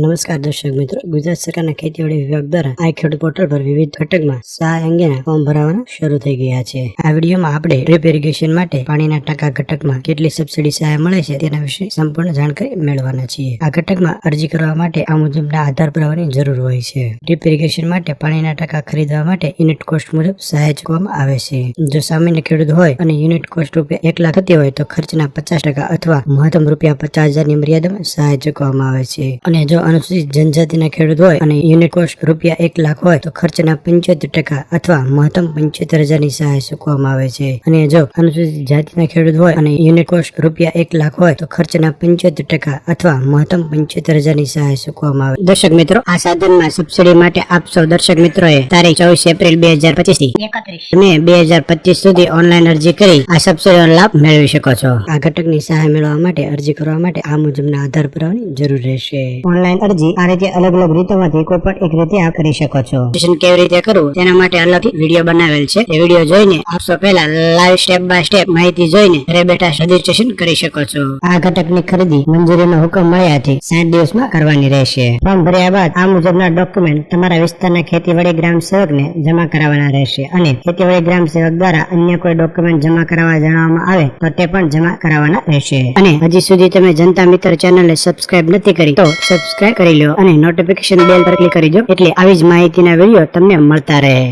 નમસ્કાર દર્શક મિત્રો, ગુજરાત સરકારના ખેતીવાડી વિભાગ દ્વારા આ ખેડૂત પોર્ટલ પર વિવિધ ઘટકમાં સહાય અંગેના ફોર્મ ભરાવાના શરૂ થઈ ગયા છે. આ વિડીયોમાં આપણે ડ્રીપ ઇરિગેશન માટે પાણીના ટકા ઘટકમાં કેટલી સબસિડી સહાય મળે છે તેના વિશે સંપૂર્ણ જાણકારી મેળવવાના છીએ. આ ઘટકમાં અરજી કરવા માટે આ મુજબના આધાર પુરાવાની જરૂર હોય છે. ડ્રીપ ઇરિગેશન માટે પાણીના ટકા ખરીદવા માટે યુનિટ કોસ્ટ મુજબ સહાય ચૂકવામાં આવે છે. જો સામાન્ય ખેડૂત હોય અને યુનિટ કોસ્ટ રૂપિયા એક લાખ થતી હોય તો ખર્ચના પચાસ ટકા અથવા મહત્તમ રૂપિયા પચાસ હજારની મર્યાદામાં સહાય ચૂકવામાં આવે છે. અને જો અનુસૂચિત જનજાતિના ખેડૂત હોય અને યુનિટ કોસ્ટ રૂપિયા એક લાખ હોય તો ખર્ચના પંચોતેર ટકા અથવા મહત્તમ પંચોતેર હજારની સહાય ચૂકવામાં આવે છે. અને જો અનુસૂચિત જાતિના ખેડૂત હોય અને યુનિટ કોસ્ટ રૂપિયા એક લાખ હોય તો ખર્ચના પંચોતેર ટકા અથવા મહત્તમ પંચોતેર હજારની સહાય ચૂકવામાં આવે. દર્શક મિત્રો આ સાધનમાં સબસિડી માટે આપ સૌ દર્શક મિત્રોએ તારીખ ચોવીસ એપ્રિલ બે હજાર પચીસથી મે બે હજાર પચીસ સુધી ઓનલાઈન અરજી કરી આ સબસિડીનો લાભ મેળવી શકો છો. આ ઘટકની સહાય મેળવવા માટે અરજી કરવા માટે આ મુજબના આધાર પુરાવાની જરૂર રહેશે. ઓનલાઈન અરજી આ રીતે અલગ અલગ રીતોમાંથી કોઈ પણ એક રીતે આ કરી શકો છો. રજીસ્ટ્રેશન કેવી રીતે કરવું તેના માટે અલગ વીડિયો બનાવેલ છે. એ વીડિયો જોઈને આપ પહેલા લાઈવ સ્ટેપ બાય સ્ટેપ માહિતી જોઈને ઘરે બેઠા રજીસ્ટ્રેશન કરી શકો છો. આ ઘટકની ખરીદી મંજૂરીનો હુકમ મળ્યાથી સાત દિવસમાં કરવાની રહેશે. ફોર્મ ભર્યા બાદ આ મુજબના ડોક્યુમેન્ટ તમારા વિસ્તારના ખેતીવાડી ગ્રામ સેવકને જમા કરાવવાના રહેશે અને ખેતીવાડી ગ્રામ સેવક દ્વારા અન્ય કોઈ ડોક્યુમેન્ટ જમા કરાવવા જણાવવામાં આવે તો તે પણ જમા કરાવવાના રહેશે. અને હજી સુધી તમે જનતા મિત્ર ચેનલને સબસ્ક્રાઇબ નથી કરી તો સબસ્ક્રાઇબ કરી લો અને નોટિફિકેશન બેલ પર ક્લિક કરી દો એટલે આવી જ માહિતીના વીડિયો તમને મળતા રહે.